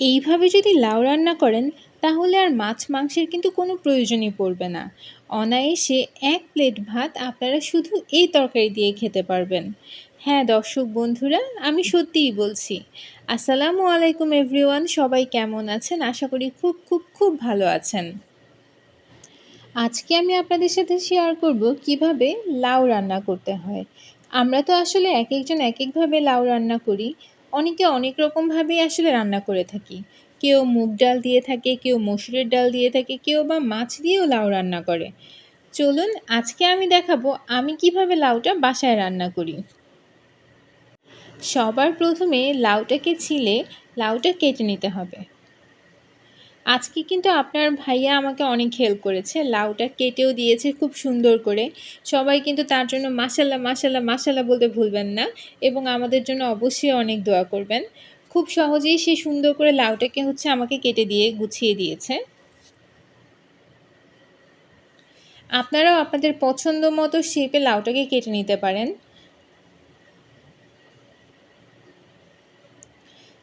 এইভাবে যদি লাউ রান্না করেন, তাহলে আর মাছ মাংসের কিন্তু কোনো প্রয়োজনই পড়বে না। অনায়াসে এক প্লেট ভাত আপনারা শুধু এই তরকারি দিয়ে খেতে পারবেন। হ্যাঁ দর্শক বন্ধুরা, আমি সত্যিই বলছি। আসসালামু আলাইকুম এভরিওয়ান, সবাই কেমন আছেন? আশা করি খুব খুব খুব ভালো আছেন। আজকে আমি আপনাদের সাথে শেয়ার করব কীভাবে লাউ রান্না করতে হয়। আমরা তো আসলে এক একজন এক একভাবে লাউ রান্না করি। অনেকে অনেক রকমভাবেই আসলে রান্না করে থাকি। কেউ মুগ ডাল দিয়ে থাকে, কেউ মসুরের ডাল দিয়ে থাকে, কেউ বা মাছ দিয়েও লাউ রান্না করে। চলুন, আজকে আমি দেখাবো আমি কীভাবে লাউটা বাসায় রান্না করি। সবার প্রথমে লাউটাকে ছিলে, লাউটা কেটে নিতে হবে। আজকে কিন্তু আপনার ভাইয়া আমাকে অনেক হেল্প করেছে। লাউটা কেটেও দিয়েছে খুব সুন্দর করে। সবাই কিন্তু তার জন্য মাসাল্লাহ মাসাল্লাহ মাসাল্লাহ বলতে ভুলবেন না এবং আমাদের জন্য অবশ্যই অনেক দোয়া করবেন। খুব সহজেই সে সুন্দর করে লাউটাকে হচ্ছে আমাকে কেটে দিয়ে গুছিয়ে দিয়েছে। আপনারাও আপনাদের পছন্দ মতো শেপে লাউটাকে কেটে নিতে পারেন।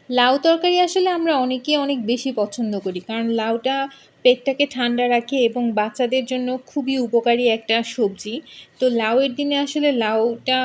লাউ তরকারি আসলে আমরা অনেকে অনেক বেশি পছন্দ করি। কারণ লাউটা পেটটাকে ঠান্ডা রাখে এবং বাচ্চাদের জন্য খুবই উপকারী একটা সবজি। তো লাউয়ের দিনে আসলে লাউটা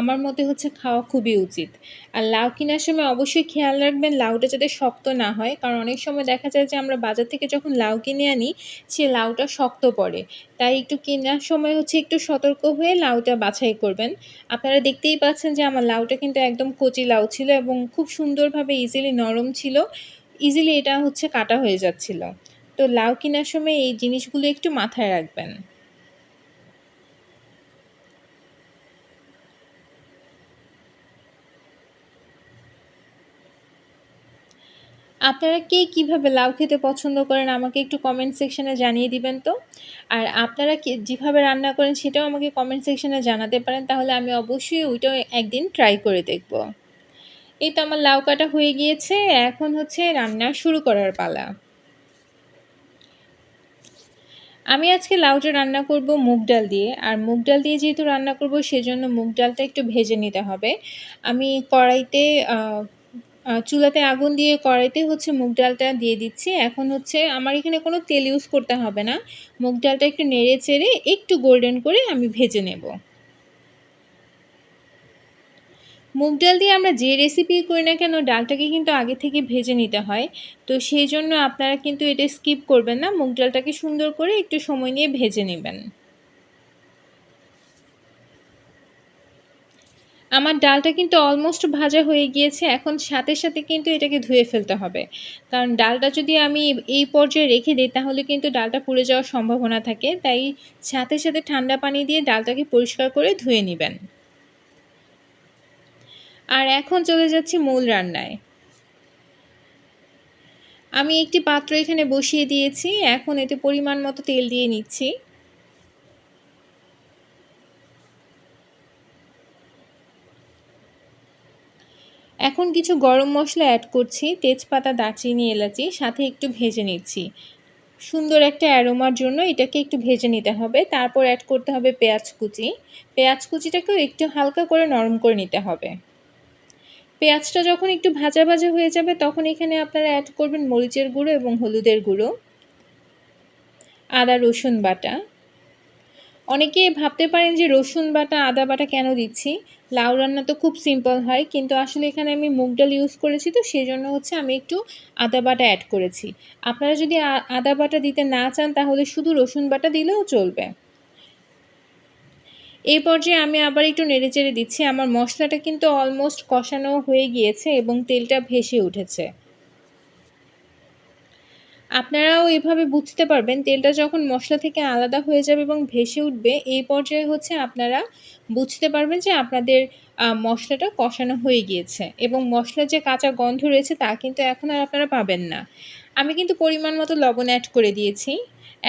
আমার মতে হচ্ছে খাওয়া খুবই উচিত। আর লাউ কেনার সময় অবশ্যই খেয়াল রাখবেন লাউটা যাতে শক্ত না হয়, কারণ অনেক সময় দেখা যায় যে আমরা বাজার থেকে যখন লাউ কিনে আনি, সে লাউটা শক্ত পড়ে। তাই একটু কেনার সময় হচ্ছে একটু সতর্ক হয়ে লাউটা বাছাই করবেন। আপনারা দেখতেই পাচ্ছেন যে আমার লাউটা কিন্তু একদম কচি লাউ ছিল এবং খুব সুন্দরভাবে ইজিলি নরম ছিল। ইজিলি এটা হচ্ছে কাটা হয়ে যাচ্ছিল। তো লাউ কেনার সময় এই জিনিসগুলো একটু মাথায় রাখবেন। আপনারা কে কীভাবে লাউ খেতে পছন্দ করেন আমাকে একটু কমেন্ট সেকশানে জানিয়ে দিবেন তো। আর আপনারা যেভাবে রান্না করেন সেটাও আমাকে কমেন্ট সেকশানে জানাতে পারেন, তাহলে আমি অবশ্যই ওইটাও একদিন ট্রাই করে দেখব। এই তো আমার লাউ কাটা হয়ে গিয়েছে, এখন হচ্ছে রান্না শুরু করার পালা। আমি আজকে লাউটা রান্না করব মুগ ডাল দিয়ে, আর মুগ ডাল দিয়ে যেহেতু রান্না করব সেজন্য মুগ ডালটা একটু ভেজে নিতে হবে। আমি কড়াইতে চুলাতে আগুন দিয়ে কড়াইতে হচ্ছে মুগ ডালটা দিয়ে দিচ্ছি। এখন হচ্ছে আমার এখানে কোনো তেল ইউজ করতে হবে না। মুগ ডালটা একটু নেড়ে চেড়ে একটু গোল্ডেন করে আমি ভেজে নেব। মুগ ডাল দিয়ে আমরা যে রেসিপি করি না কেন, ডালটাকে কিন্তু আগে থেকে ভেজে নিতে হয়। তো সেই জন্য আপনারা কিন্তু এটা স্কিপ করবেন না। মুগ ডালটাকে সুন্দর করে একটু সময় নিয়ে ভেজে নেবেন। আমার ডালটা কিন্তু অলমোস্ট ভাজা হয়ে গিয়েছে। এখন সাথে সাথে কিন্তু এটাকে ধুয়ে ফেলতে হবে। কারণ ডালটা যদি আমি এই পর্যায়ে রেখে দিই, তাহলে কিন্তু ডালটা পুড়ে যাওয়ার সম্ভাবনা থাকে। তাই সাথে সাথে ঠান্ডা পানি দিয়ে ডালটাকে পরিষ্কার করে ধুয়ে নেবেন। আর এখন চলে যাচ্ছি মূল রান্নায়। আমি একটি পাত্র এখানে বসিয়ে দিয়েছি, এখন এতে পরিমাণ মতো তেল দিয়ে নিচ্ছি। এখন কিছু গরম মশলা অ্যাড করছি, তেজপাতা, দারচিনি, এলাচি, সাথে একটু ভেজে নিচ্ছি। সুন্দর একটা অ্যারোমার জন্য এটাকে একটু ভেজে নিতে হবে, তারপর অ্যাড করতে হবে পেঁয়াজ কুচি। পেঁয়াজ কুচিটাকেও একটু হালকা করে নরম করে নিতে হবে। পেঁয়াজটা যখন একটু ভাজা ভাজা হয়ে যাবে, তখন এখানে আপনারা অ্যাড করবেন মরিচের গুঁড়ো এবং হলুদের গুঁড়ো, আদা, রসুন বাটা। অনেকে ভাবতে পারেন যে রসুন বাটা, আদা বাটা কেন দিচ্ছি? লাউ রান্না তো খুব সিম্পল হয়, কিন্তু আসলে এখানে আমি মুগ ডাল ইউজ করেছি তো সেই জন্য হচ্ছে আমি একটু আদা বাটা অ্যাড করেছি। আপনারা যদি আদা বাটা দিতে না চান, তাহলে শুধু রসুন বাটা দিলেও চলবে। এই পর্যায়ে আমি আবার একটু নেড়েচেড়ে দিচ্ছি। আমার মশলাটা কিন্তু অলমোস্ট কষানো হয়ে গিয়েছে এবং তেলটা ভেসে উঠেছে। আপনারাও এভাবে বুঝতে পারবেন, তেলটা যখন মশলা থেকে আলাদা হয়ে যাবে এবং ভেসে উঠবে, এই পর্যায়ে হচ্ছে আপনারা বুঝতে পারবেন যে আপনাদের মশলাটা কষানো হয়ে গিয়েছে এবং মশলার যে কাঁচা গন্ধ রয়েছে তা কিন্তু এখন আর আপনারা পাবেন না। আমি কিন্তু পরিমাণ মতো লবণ অ্যাড করে দিয়েছি।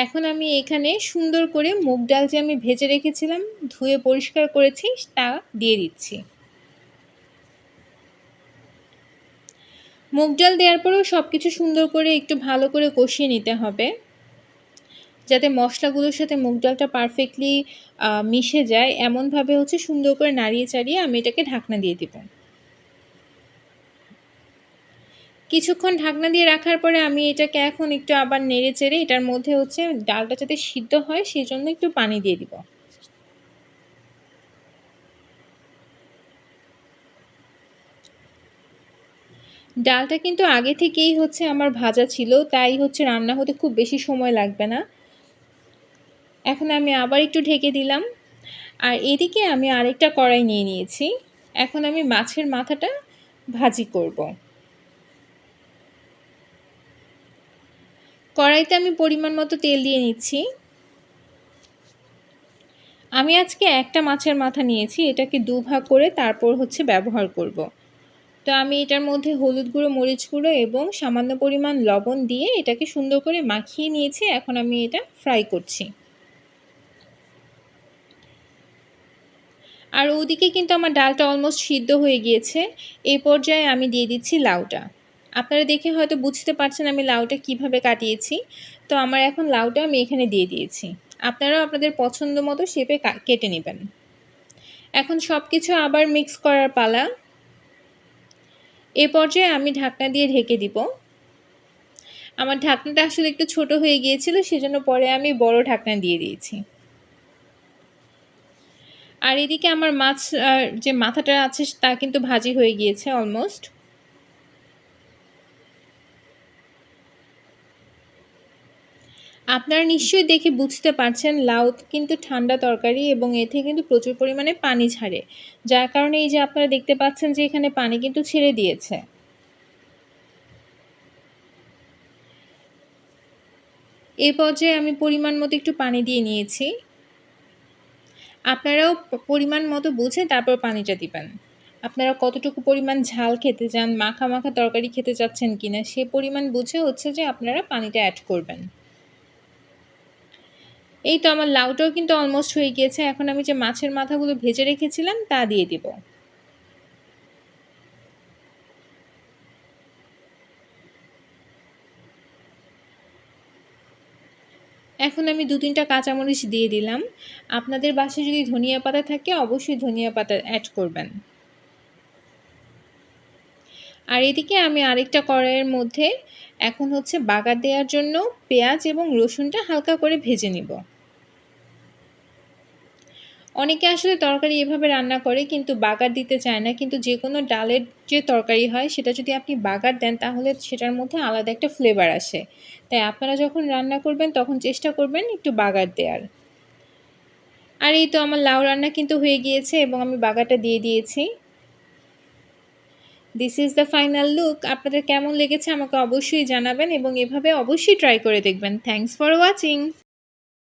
এখন আমি এখানে সুন্দর করে মুগ ডাল যে আমি ভেজে রেখেছিলাম, ধুয়ে পরিষ্কার করেছি, তা দিয়ে দিচ্ছি। মুগ ডাল দেওয়ার পরেও সব কিছু সুন্দর করে একটু ভালো করে কষিয়ে নিতে হবে, যাতে মশলাগুলোর সাথে মুগ ডালটা পারফেক্টলি মিশে যায়। এমনভাবে হচ্ছে সুন্দর করে নাড়িয়ে চাড়িয়ে আমি এটাকে ঢাকনা দিয়ে দেব। কিছুক্ষণ ঢাকনা দিয়ে রাখার পরে আমি এটাকে এখন একটু আবার নেড়ে চেড়ে এটার মধ্যে হচ্ছে ডালটা যাতে সিদ্ধ হয়, সেই জন্য একটু পানি দিয়ে দিব। ডালটা কিন্তু আগে থেকেই হচ্ছে আমার ভাজা ছিল, তাই হচ্ছে রান্না হতে খুব বেশি সময় লাগবে না। এখন আমি আবার একটু ঢেকে দিলাম। আর এদিকে আমি আরেকটা কড়াই নিয়ে নিয়েছি। এখন আমি মাছের মাথাটা ভাজি করব। কড়াইতে আমি পরিমাণ মতো তেল দিয়ে নিচ্ছি। আমি আজকে একটা মাছের মাথা নিয়েছি, এটাকে দুভাগ করে তারপর হচ্ছে ব্যবহার করব। তো আমি এটার মধ্যে হলুদ গুঁড়ো, মরিচ গুঁড়ো এবং সামান্য পরিমাণ লবণ দিয়ে এটাকে সুন্দর করে মাখিয়ে নিয়েছি, এখন আমি এটা ফ্রাই করছি। আর ওদিকে কিন্তু আমার ডালটা অলমোস্ট সিদ্ধ হয়ে গিয়েছে এই পর্যায়ে আমি দিয়ে দিচ্ছি লাউটা। আপনারা দেখে হয়তো বুঝতে পারছেন আমি লাউটা কীভাবে কাটিয়েছি। তো আমার এখন লাউটা আমি এখানে দিয়ে দিয়েছি। আপনারাও আপনাদের পছন্দ মতো শেপে কেটে নেবেন। এখন সব কিছু আবার মিক্স করার পালা। এ পর্যায়ে আমি ঢাকনা দিয়ে ঢেকে দিব। আমার ঢাকনাটা আসলে একটু ছোট হয়ে গিয়েছিল, সেজন্য পরে আমি বড় ঢাকনা দিয়ে দিয়েছি। আর এদিকে আমার মাছ যে মাথাটা আছে, তা কিন্তু ভাজি হয়ে গিয়েছে অলমোস্ট। আপনারা নিশ্চয়ই দেখে বুঝতে পারছেন লাউ কিন্তু ঠান্ডা তরকারি এবং এতে কিন্তু প্রচুর পরিমাণে পানি ছাড়ে। যার কারণে এই যে আপনারা দেখতে পাচ্ছেন যে এখানে পানি কিন্তু ছেড়ে দিয়েছে। এই পর্যায়ে আমি পরিমাণ মতো একটু পানি দিয়ে নিয়েছি। আপনারাও পরিমাণ মতো বুঝে তারপর পানিটা দিবেন। আপনারা কতটুকু পরিমাণ ঝাল খেতে চান, মাখা মাখা তরকারি খেতে চাচ্ছেন কিনা, সে পরিমাণ বুঝে হচ্ছে যে আপনারা পানিটা অ্যাড করবেন। এই তো আমার লাউটাও কিন্তু অলমোস্ট হয়ে গিয়েছে। এখন আমি যে মাছের মাথাগুলো ভেজে রেখেছিলাম, তা দিয়ে দিব। এখন আমি দু তিনটা কাঁচামরিচ দিয়ে দিলাম। আপনাদের বাসায় যদি ধনিয়া পাতা থাকে, অবশ্যই ধনিয়া পাতা অ্যাড করবেন। আর এদিকে আমি আরেকটা কড়াইয়ের মধ্যে এখন হচ্ছে বাগার দেওয়ার জন্য পেঁয়াজ এবং রসুনটা হালকা করে ভেজে নিব। অনেকে আসলে তরকারি এভাবে রান্না করে কিন্তু বাগার দিতে চায় না, কিন্তু যে কোনো ডালের যে তরকারি হয় সেটা যদি আপনি বাগার দেন তাহলে সেটার মধ্যে আলাদা একটা ফ্লেভার আসে। তাই আপনারা যখন রান্না করবেন তখন চেষ্টা করবেন একটু বাগার দেওয়ার আর এই তো আমার লাউ রান্না কিন্তু হয়ে গিয়েছে এবং আমি বাগারটা দিয়ে দিয়েছি। This is the final look আপনাদের কেমন লেগেছে আমাকে অবশ্যই জানাবেন এবং এভাবে অবশ্যই ট্রাই করে দেখবেন। Thanks for watching